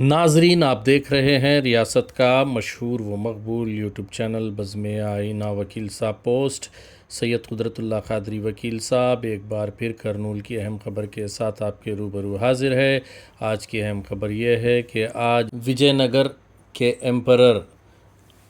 ناظرین، آپ دیکھ رہے ہیں ریاست کا مشہور و مقبول یوٹیوب چینل بزم آئینہ وکیل صاحب پوسٹ۔ سید قدرت اللہ قادری وکیل صاحب، ایک بار پھر کرنول کی اہم خبر کے ساتھ آپ کے روبرو حاضر ہے۔ آج کی اہم خبر یہ ہے کہ آج وجے نگر کے ایمپرر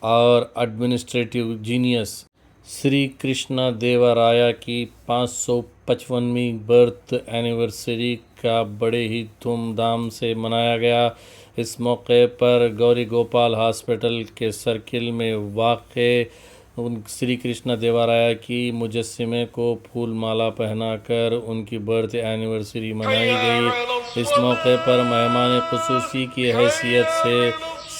اور ایڈمنسٹریٹیو جینیس سری کرشنا دیوارایا کی پانچ سو پچونویں برتھ اینیورسری کا بڑے ہی دھوم دھام سے منایا گیا۔ اس موقع پر گوری گوپال ہاسپٹل کے سرکل میں واقع ان سری کرشنا دیوارایا کی مجسمے کو پھول مالا پہنا کر ان کی برتھ اینیورسری منائی گئی۔ اس موقع پر مہمان خصوصی کی حیثیت سے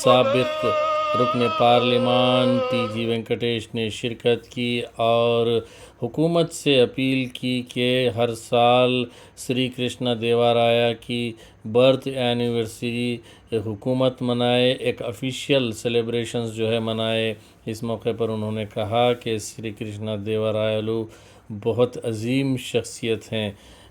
سابق رکن پارلیمان ٹی جی وینکٹیش نے شرکت کی اور حکومت سے اپیل کی کہ ہر سال سری کرشنا دیوارایا کی برتھ اینیورسری حکومت منائے، ایک افیشیل سیلیبریشنز جو ہے منائے۔ اس موقع پر انہوں نے کہا کہ سری کرشنا دیورایلو بہت عظیم شخصیت ہیں۔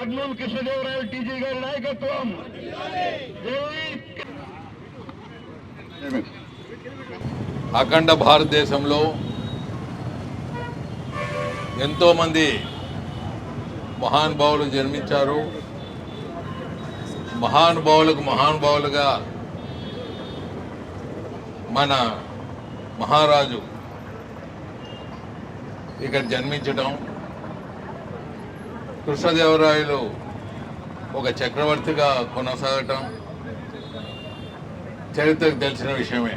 కర్నూలు కృష్ణదేవరాయలు TG గారి నాయకత్వం. అఖండ భారతదేశంలో ఎంతోమంది మహానుభావులు జన్మించారు. మహానుభావులకు మహానుభావులుగా మన మహారాజు ఇక్కడ జన్మించడం కృష్ణదేవరాయలు ఒక చక్రవర్తిగా కొనసాగటం చరిత్రకు తెలిసిన విషయమే.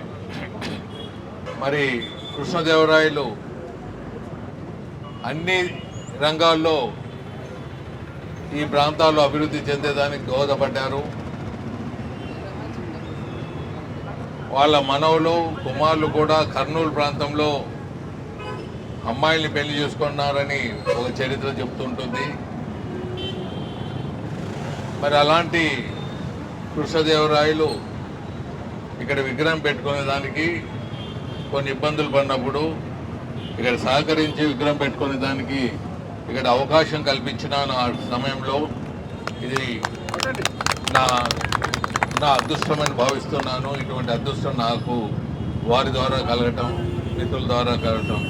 మరి కృష్ణదేవరాయలు అన్ని రంగాల్లో ఈ ప్రాంతాల్లో అభివృద్ధి చెందేదానికి దోహదపడ్డారు. వాళ్ళ మనవులు కుమారులు కూడా కర్నూలు ప్రాంతంలో అమ్మాయిల్ని పెళ్ళి చేసుకున్నారని ఒక చరిత్ర చెప్తుంటుంది. మరి అలాంటి కృష్ణదేవరాయలు ఇక్కడ విగ్రహం పెట్టుకునే దానికి కొన్ని ఇబ్బందులు పడినప్పుడు ఇక్కడ సహకరించి విగ్రహం పెట్టుకునే దానికి ఇక్కడ అవకాశం కల్పించిన నా సమయంలో ఇది నా నా అదృష్టమని భావిస్తున్నాను. ఇటువంటి అదృష్టం నాకు వారి ద్వారా కలగటం మిత్రుల ద్వారా కలగటం.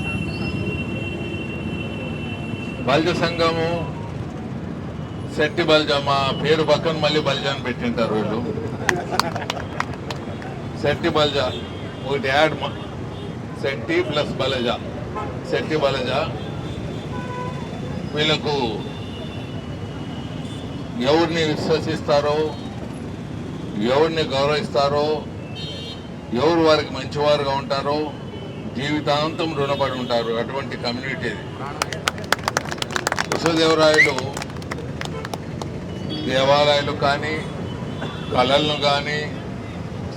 బల్జ సంఘము శెట్టి బల్జా మా పేరు పక్కన మళ్ళీ బల్జా అని పెట్టింటారు వీళ్ళు. శెట్టి బల్జా ఒకటి యాడ్ శెట్టి ప్లస్ బలజ. శెట్టి బలజ. వీళ్ళకు ఎవరిని విశ్వసిస్తారో ఎవరిని గౌరవిస్తారో ఎవరు వారికి మంచివారుగా ఉంటారో జీవితాంతం రుణపడి ఉంటారు. అటువంటి కమ్యూనిటీ ఇది కృష్ణదేవరాయలు దేవాలయాలు కానీ కళలను కానీ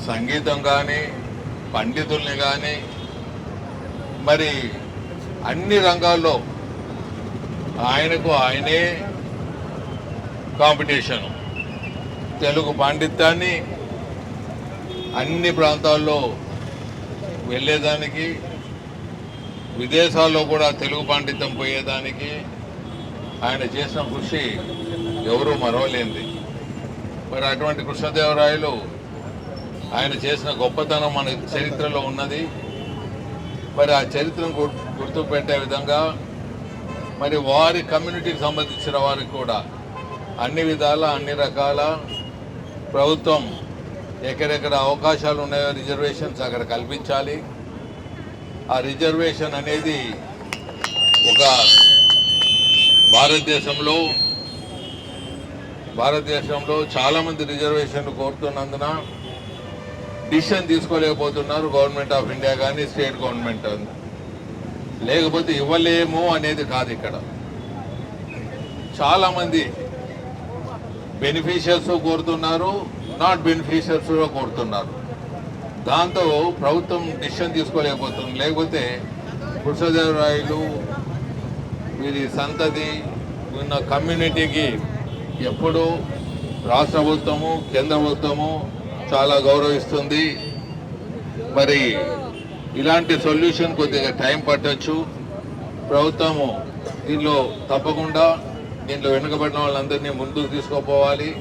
సంగీతం కానీ పండితుల్ని కానీ మరి అన్ని రంగాల్లో ఆయనకు ఆయనే కాంపిటీషను. తెలుగు పాండిత్యాన్ని అన్ని ప్రాంతాల్లో వెళ్ళేదానికి విదేశాల్లో కూడా తెలుగు పాండిత్యం పోయేదానికి ఆయన చేసిన కృషి ఎవరూ మరవలేంది. మరి అటువంటి కృష్ణదేవరాయలు ఆయన చేసిన గొప్పతనం మన చరిత్రలో ఉన్నది. మరి ఆ చరిత్రను గుర్తు గుర్తుపెట్టే విధంగా మరి వారి కమ్యూనిటీకి సంబంధించిన వారికి కూడా అన్ని విధాల అన్ని రకాల ప్రభుత్వం ఎక్కడెక్కడ అవకాశాలు ఉన్నాయో రిజర్వేషన్స్ అక్కడ కల్పించాలి. ఆ రిజర్వేషన్ అనేది ఒక భారతదేశంలో భారతదేశంలో చాలామంది రిజర్వేషన్లు కోరుతున్నందున డిసిషన్ తీసుకోలేకపోతున్నారు గవర్నమెంట్ ఆఫ్ ఇండియా కానీ స్టేట్ గవర్నమెంట్ లేకపోతే ఇవ్వలేము అనేది కాదు ఇక్కడ. చాలామంది బెనిఫిషియర్స్ కోరుతున్నారు నాట్ బెనిఫిషియర్స్ కూడా కోరుతున్నారు. దాంతో ప్రభుత్వం డిసిషన్ తీసుకోలేకపోతుంది. లేకపోతే కృష్ణదేవరాయలు వీరి సంతతి ఉన్న కమ్యూనిటీకి ఎప్పుడు రాష్ట్ర ప్రభుత్వము కేంద్ర ప్రభుత్వము చాలా గౌరవిస్తుంది. మరి ఇలాంటి సొల్యూషన్ కొద్దిగా టైం పట్టచ్చు. ప్రభుత్వము దీనిలో తప్పకుండా దీంట్లో వెనుకబడిన వాళ్ళందరినీ ముందుకు తీసుకుపోవాలి.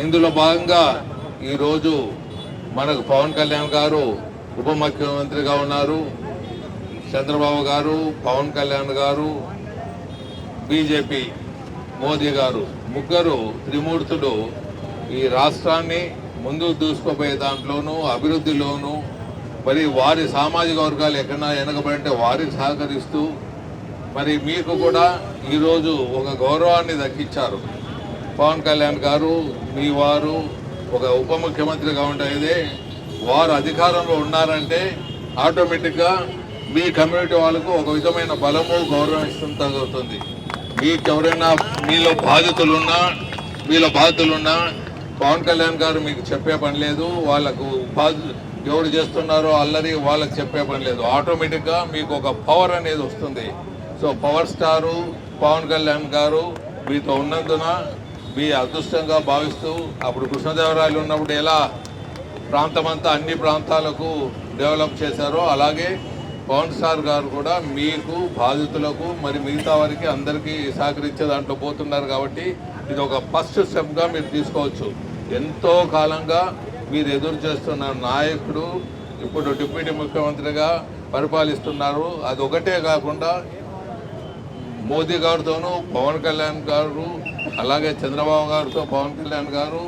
ఇందులో భాగంగా ఈరోజు మనకు పవన్ కళ్యాణ్ గారు ఉప ముఖ్యమంత్రిగా ఉన్నారు. చంద్రబాబు గారు పవన్ కళ్యాణ్ గారు బీజేపీ మోదీ గారు ముగ్గురు త్రిమూర్తులు ఈ రాష్ట్రాన్ని ముందుకు దూసుకుపోయే దాంట్లోనూ అభివృద్ధిలోనూ మరి వారి సామాజిక వర్గాలు ఎక్కడన్నా వెనకబడి వారికి సహకరిస్తూ మరి మీకు కూడా ఈరోజు ఒక గౌరవాన్ని దక్కించారు. పవన్ కళ్యాణ్ గారు మీ వారు ఒక ఉప ముఖ్యమంత్రిగా ఉండేదే. వారు అధికారంలో ఉన్నారంటే ఆటోమేటిక్గా మీ కమ్యూనిటీ వాళ్ళకు ఒక విధమైన బలము గౌరవం ఇస్తుంది తగ్గుతుంది మీకు ఎవరైనా మీలో బాధితులు ఉన్నా మీలో బాధితులు ఉన్నా పవన్ కళ్యాణ్ గారు మీకు చెప్పే పని లేదు వాళ్ళకు బాధ ఎవరు చేస్తున్నారో అల్లరి వాళ్ళకి చెప్పే పని లేదు. ఆటోమేటిక్గా మీకు ఒక పవర్ అనేది వస్తుంది. So power star Pawan Kalyan garu మీతో ఉన్నందున మీ అదృష్టంగా భావిస్తూ అప్పుడు కృష్ణదేవరాయలు ఉన్నప్పుడు ఎలా ప్రాంతమంతా అన్ని ప్రాంతాలకు డెవలప్ చేశారో అలాగే పవన్ సార్ గారు కూడా మీకు బాధితులకు మరి మిగతా వారికి అందరికీ సహకరించే దాంట్లో పోతున్నారు కాబట్టి ఇది ఒక ఫస్ట్ స్టెప్గా మీరు తీసుకోవచ్చు. ఎంతో కాలంగా మీరు ఎదురు చేస్తున్న నాయకుడు ఇప్పుడు డిప్యూటీ ముఖ్యమంత్రిగా పరిపాలిస్తున్నారు. అది ఒకటే కాకుండా మోదీ గారితోనూ పవన్ కళ్యాణ్ గారు అలాగే చంద్రబాబు గారితో పవన్ కళ్యాణ్ గారు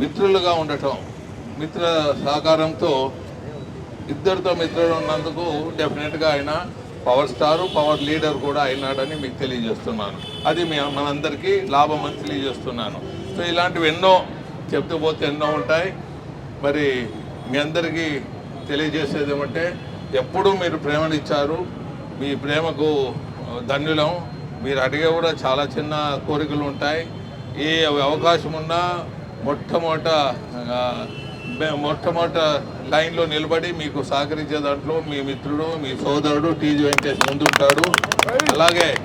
మిత్రులుగా ఉండటం మిత్ర సహకారంతో ఇద్దరితో మిత్రుడు ఉన్నందుకు డెఫినెట్గా ఆయన పవర్ స్టార్ పవర్ లీడర్ కూడా అయినాడని మీకు తెలియజేస్తున్నాను. అది మీ మనందరికీ లాభం అని తెలియజేస్తున్నాను. సో ఇలాంటివి ఎన్నో చెప్తూ పోతే ఎన్నో ఉంటాయి. మరి మీ అందరికీ తెలియజేసేది ఏమంటే ఎప్పుడూ మీరు ప్రేమనిచ్చారు. మీ ప్రేమకు ధన్యులం. మీరు అడిగే కూడా చాలా చిన్న కోరికలు ఉంటాయి. ఏ అవకాశం ఉన్నా మొట్టమొదట మొట్టమొదట లైన్లో నిలబడి మీకు సహకరించే దాంట్లో మీ మిత్రుడు మీ సోదరుడు టీజీ వెంకటేష్ ముందుంటాడు. అలాగే